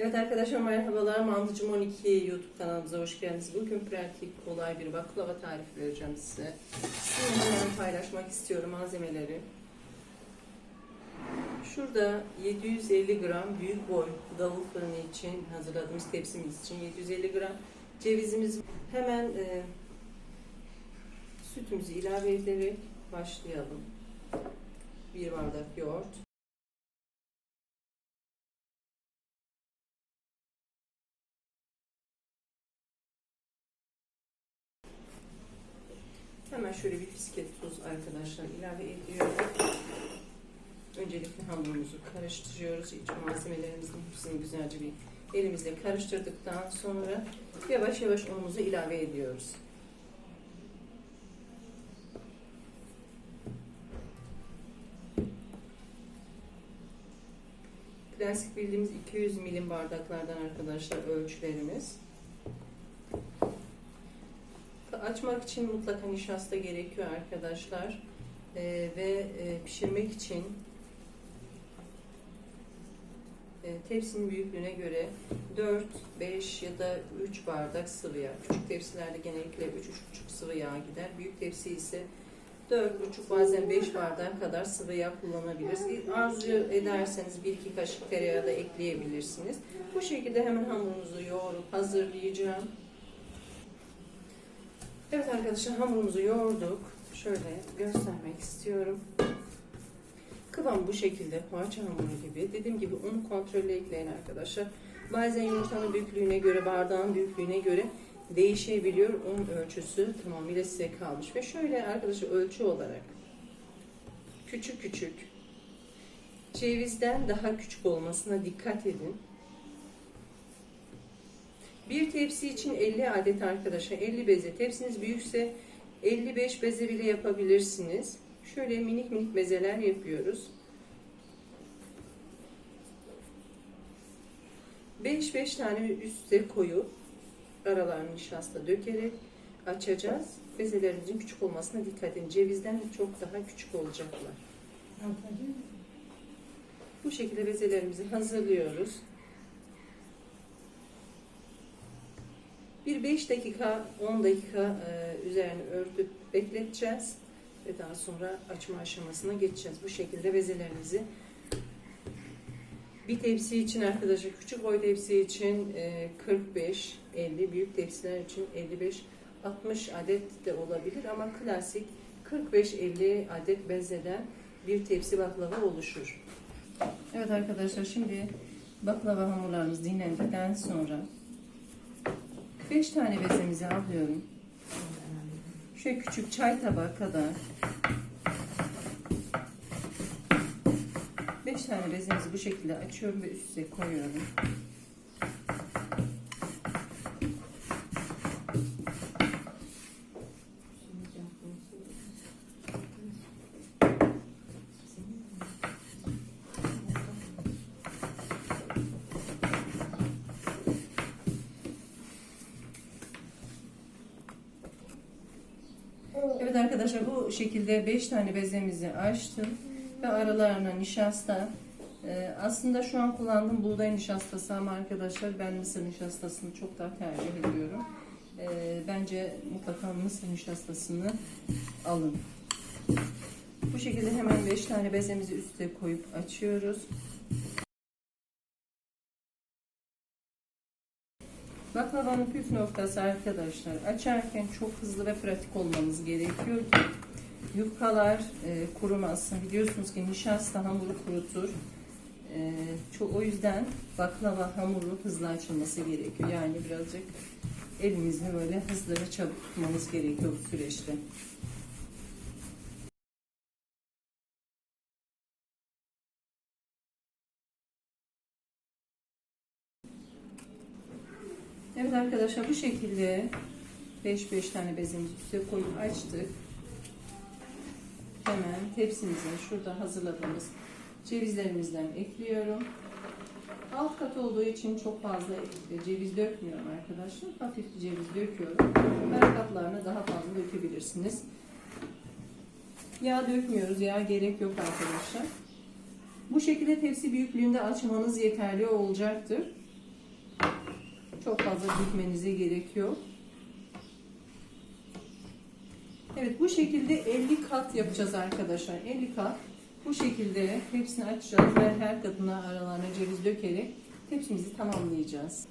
Evet arkadaşlar merhabalar. Mantıcım 12 YouTube kanalımıza hoş geldiniz. Bugün pratik, kolay bir baklava tarifi vereceğim size. Sizinle paylaşmak istiyorum malzemeleri. Şurada 750 gram büyük boy davul fırını için hazırladığımız tepsimiz için 750 gram cevizimiz. Hemen e, sütümüzü ilave ederek başlayalım. Bir bardak yoğurt. Hemen şöyle bir fisket tuz arkadaşlar ilave ediyorum. Öncelikle hamurumuzu karıştırıyoruz. İç malzemelerimizin hepsini güzelce bir elimizle karıştırdıktan sonra yavaş yavaş unumuzu ilave ediyoruz. Klasik bildiğimiz 200 milim bardaklardan arkadaşlar ölçülerimiz. Açmak için mutlaka nişasta gerekiyor arkadaşlar. Ee, ve e, pişirmek için e, tepsinin büyüklüğüne göre 4, 5 ya da 3 bardak sıvı yağ. Küçük tepsilerde genellikle 3-3,5 sıvı yağ gider. Büyük tepsi ise 4,5 bazen 5 bardak kadar sıvı yağ kullanabilirsiniz. Arzu ederseniz 1-2 kaşık tereyağı da ekleyebilirsiniz. Bu şekilde hemen hamurunuzu yoğurup hazırlayacağım. Evet arkadaşlar hamurumuzu yoğurduk. Şöyle göstermek istiyorum. Kıvam bu şekilde poğaça hamuru gibi. Dediğim gibi unu kontrollü ekleyin arkadaşlar. Bazen yumurtanın büyüklüğüne göre, bardağın büyüklüğüne göre değişebiliyor. Un ölçüsü tamamıyla size kalmış. Ve şöyle arkadaşlar ölçü olarak küçük küçük cevizden daha küçük olmasına dikkat edin. Bir tepsi için 50 adet arkadaşlar 50 beze. Tepsiniz büyükse 55 beze bile yapabilirsiniz. Şöyle minik minik bezeler yapıyoruz. 5-5 tane üste koyup aralarını nişasta dökerek açacağız. Bezelerimizin küçük olmasına dikkat edin. Cevizden de çok daha küçük olacaklar. Bu şekilde bezelerimizi hazırlıyoruz. Bir 5 dakika 10 dakika e, üzerini örtüp bekleteceğiz ve daha sonra açma aşamasına geçeceğiz. Bu şekilde bezelerimizi bir tepsi için arkadaşlar küçük boy tepsi için e, 45 50 büyük tepsiler için 55 60 adet de olabilir ama klasik 45-50 adet bezeden bir tepsi baklava oluşur. Evet arkadaşlar şimdi baklava hamurlarımız dinlendikten sonra 5 tane bezemizi alıyorum. Şöyle küçük çay tabağı kadar 5 tane bezemizi bu şekilde açıyorum ve üst üste koyuyorum. Arkadaşlar bu şekilde 5 tane bezemizi açtım ve aralarına nişasta ee, aslında şu an kullandığım buğday nişastası ama arkadaşlar ben mısır nişastasını çok daha tercih ediyorum. Ee, bence mutlaka mısır nişastasını alın. Bu şekilde hemen 5 tane bezemizi üste koyup açıyoruz. Baklavanın püf noktası arkadaşlar açarken çok hızlı ve pratik olmanız gerekiyor ki yufkalar e, kurumasın. Biliyorsunuz ki nişasta hamuru kurutur. E, çok, o yüzden baklava hamuru hızlı açılması gerekiyor. Yani birazcık elinizle böyle hızlı ve çabuk tutmanız gerekiyor bu süreçte. Evet arkadaşlar bu şekilde 5-5 tane bezimizi üstüne koyup açtık. Hemen tepsimize şurada hazırladığımız cevizlerimizden ekliyorum. Alt kat olduğu için çok fazla ceviz dökmüyorum arkadaşlar. Hafif ceviz döküyorum. Her katlarına daha fazla dökebilirsiniz. Yağ dökmüyoruz. Yağ gerek yok arkadaşlar. Bu şekilde tepsi büyüklüğünde açmanız yeterli olacaktır. Çok fazla dikmenize gerek yok. Evet bu şekilde 50 kat yapacağız arkadaşlar. 50 kat. Bu şekilde hepsini açacağız ve her katına aralarına ceviz dökerek tepsimizi tamamlayacağız.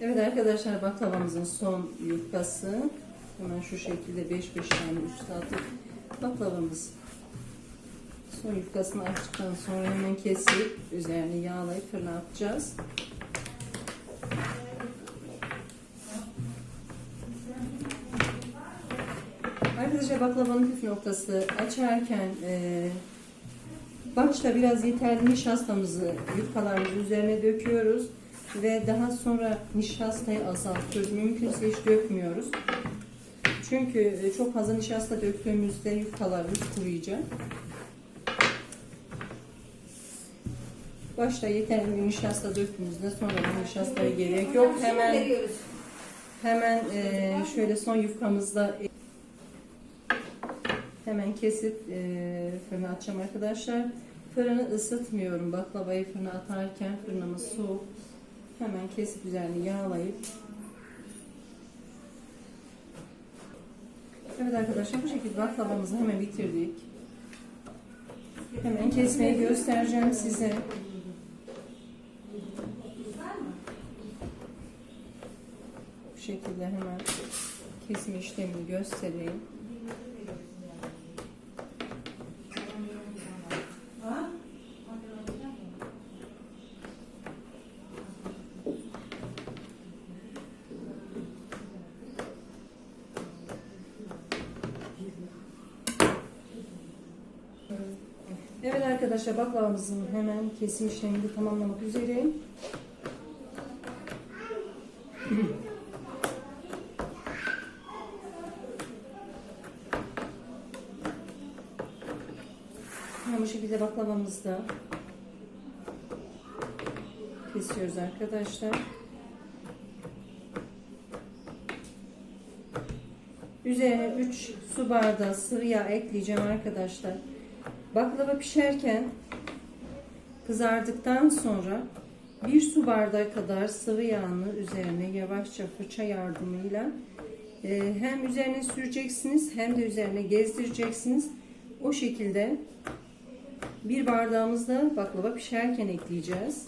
Evet arkadaşlar baklavamızın son yufkası. Hemen şu şekilde 5-5 tane üstü atıp baklavamız son yufkasını açtıktan sonra hemen kesip üzerine yağlayıp fırına atacağız. Arkadaşlar baklavanın püf noktası açarken e, başta biraz yeterli nişastamızı yufkalarımızın üzerine döküyoruz ve daha sonra nişastayı azaltıyoruz. Mümkünse hiç dökmüyoruz. Çünkü e, çok fazla nişasta döktüğümüzde yufkalarımız kuruyacak. Başta yeterli nişasta döktüğümüzde sonra nişastaya gerek yok. Hemen hemen e, şöyle son yufkamızda hemen kesip e, fırına atacağım arkadaşlar. Fırını ısıtmıyorum. Baklavayı fırına atarken fırınımız soğuk. Hemen kesip üzerine yağlayıp Evet arkadaşlar bu şekilde baklavamızı hemen bitirdik. Hemen kesmeyi göstereceğim size. Bu şekilde hemen kesme işlemini göstereyim. Evet arkadaşlar baklavamızın hemen kesim işlemini tamamlamak üzereyim. Hemen bu şekilde baklavamızı da kesiyoruz arkadaşlar. Üzerine 3 su bardağı sıvı yağ ekleyeceğim arkadaşlar. Baklava pişerken kızardıktan sonra bir su bardağı kadar sıvı yağını üzerine yavaşça fırça yardımıyla e, hem üzerine süreceksiniz hem de üzerine gezdireceksiniz. O şekilde bir bardağımızda baklava pişerken ekleyeceğiz.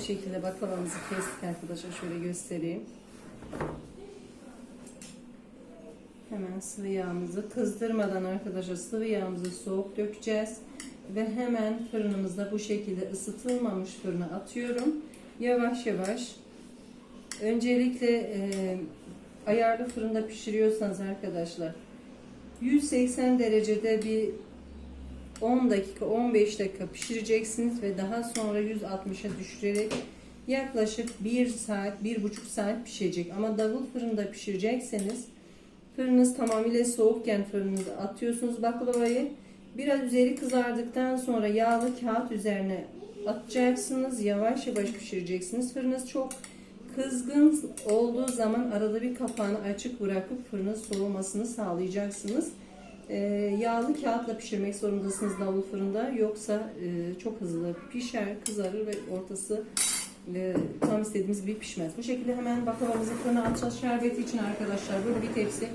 Bu şekilde baklavamızı kestik arkadaşlar. Şöyle göstereyim. Hemen sıvı yağımızı kızdırmadan arkadaşlar sıvı yağımızı soğuk dökeceğiz. Ve hemen fırınımızda bu şekilde ısıtılmamış fırına atıyorum. Yavaş yavaş. Öncelikle e, ayarlı fırında pişiriyorsanız arkadaşlar 180 derecede bir 10 dakika 15 dakika pişireceksiniz ve daha sonra 160'a düşürerek yaklaşık 1 saat 1,5 saat pişecek. Ama davul fırında pişirecekseniz fırınız tamamıyla soğukken fırınıza atıyorsunuz baklavayı. Biraz üzeri kızardıktan sonra yağlı kağıt üzerine atacaksınız. Yavaş yavaş pişireceksiniz. Fırınız çok kızgın olduğu zaman arada bir kapağını açık bırakıp fırının soğumasını sağlayacaksınız. Ee, yağlı kağıtla pişirmek zorundasınız davul fırında. Yoksa e, çok hızlı pişer, kızarır ve ortası e, tam istediğimiz gibi pişmez. Bu şekilde hemen baklavamızı fırına atacağız. Şerbeti için arkadaşlar böyle bir tepsi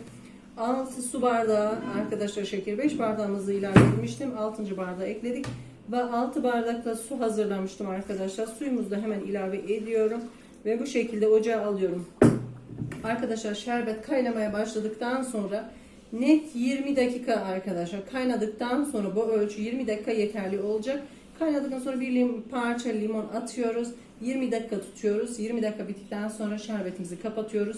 6 su bardağı arkadaşlar şeker 5 bardağımızı ilave etmiştim. 6. bardağı ekledik. Ve 6 bardakla su hazırlamıştım arkadaşlar. Suyumuzu da hemen ilave ediyorum. Ve bu şekilde ocağa alıyorum. Arkadaşlar şerbet kaynamaya başladıktan sonra net 20 dakika arkadaşlar kaynadıktan sonra bu ölçü 20 dakika yeterli olacak. Kaynadıktan sonra bir lim, parça limon atıyoruz. 20 dakika tutuyoruz. 20 dakika bittikten sonra şerbetimizi kapatıyoruz.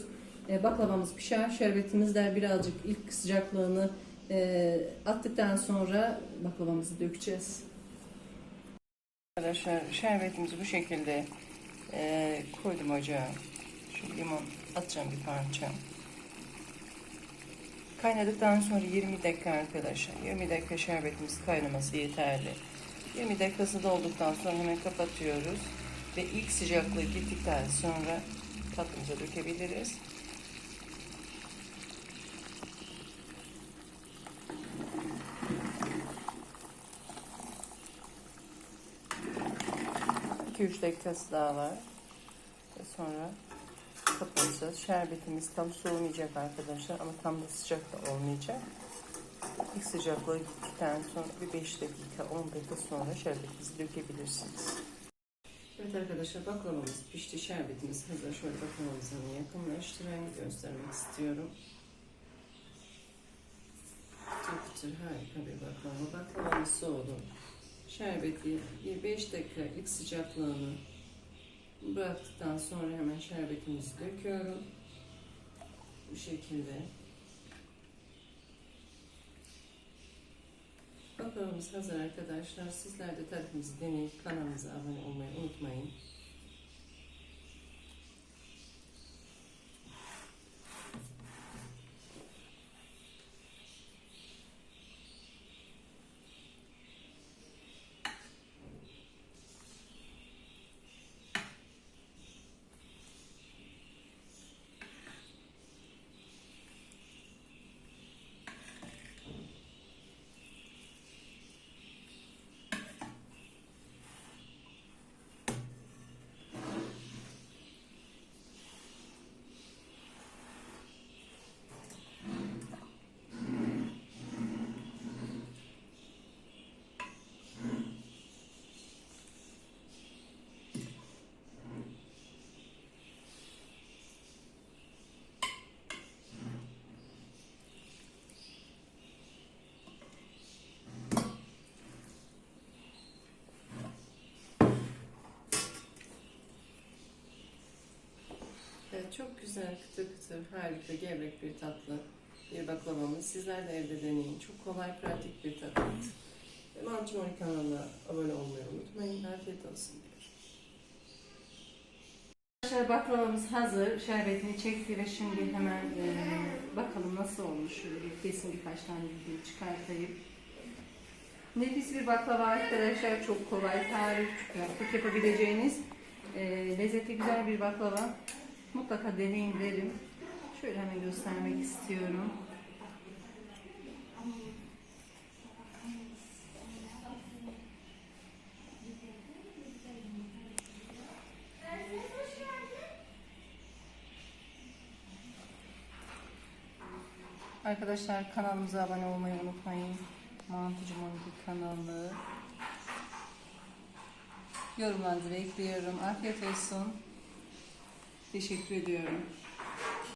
E, baklavamız pişer. Şerbetimiz de birazcık ilk sıcaklığını e, attıktan sonra baklavamızı dökeceğiz. Arkadaşlar şerbetimizi bu şekilde e, koydum ocağa. Şu limon atacağım bir parça. Kaynadıktan sonra 20 dakika arkadaşlar. 20 dakika şerbetimiz kaynaması yeterli. 20 dakikası dolduktan sonra hemen kapatıyoruz. Ve ilk sıcaklığı gittikten sonra tatlımıza dökebiliriz. İki üç dakikası daha var. Ve sonra kapatacağız. Şerbetimiz tam soğumayacak arkadaşlar ama tam da sıcak da olmayacak. İlk sıcaklığı gittikten sonra bir 5 dakika 10 dakika sonra şerbetimizi dökebilirsiniz. Evet arkadaşlar baklavamız pişti. Şerbetimiz hazır. Şöyle baklavamızı yakınlaştırayım göstermek istiyorum. Çok güzel harika bir baklava. Baklavamız soğudu. Şerbeti bir 5 dakika ilk sıcaklığını bıraktıktan sonra hemen şerbetimizi döküyorum. Bu şekilde. Baklavamız hazır arkadaşlar. Sizler de tarifimizi deneyip kanalımıza abone olmayı unutmayın. Çok güzel, kıtır kıtır, harika, gevrek bir tatlı bir baklavamız. Sizler de evde deneyin. Çok kolay, pratik bir tatlı. Mançı Mori kanalına abone olmayı unutmayın. Afiyet olsun diyorum. Arkadaşlar baklavamız hazır. Şerbetini çekti ve şimdi hemen e, bakalım nasıl olmuş. Şöyle bir kesin birkaç tane video çıkartayım. Nefis bir baklava arkadaşlar. Çok kolay, tarif, pratik yapabileceğiniz e, lezzetli güzel bir baklava. Mutlaka deneyin derim. Şöyle hemen göstermek istiyorum. Arkadaşlar kanalımıza abone olmayı unutmayın. Mantıcı Monika kanalı. Yorumlarınızı bekliyorum. Afiyet olsun. Teşekkür ediyorum.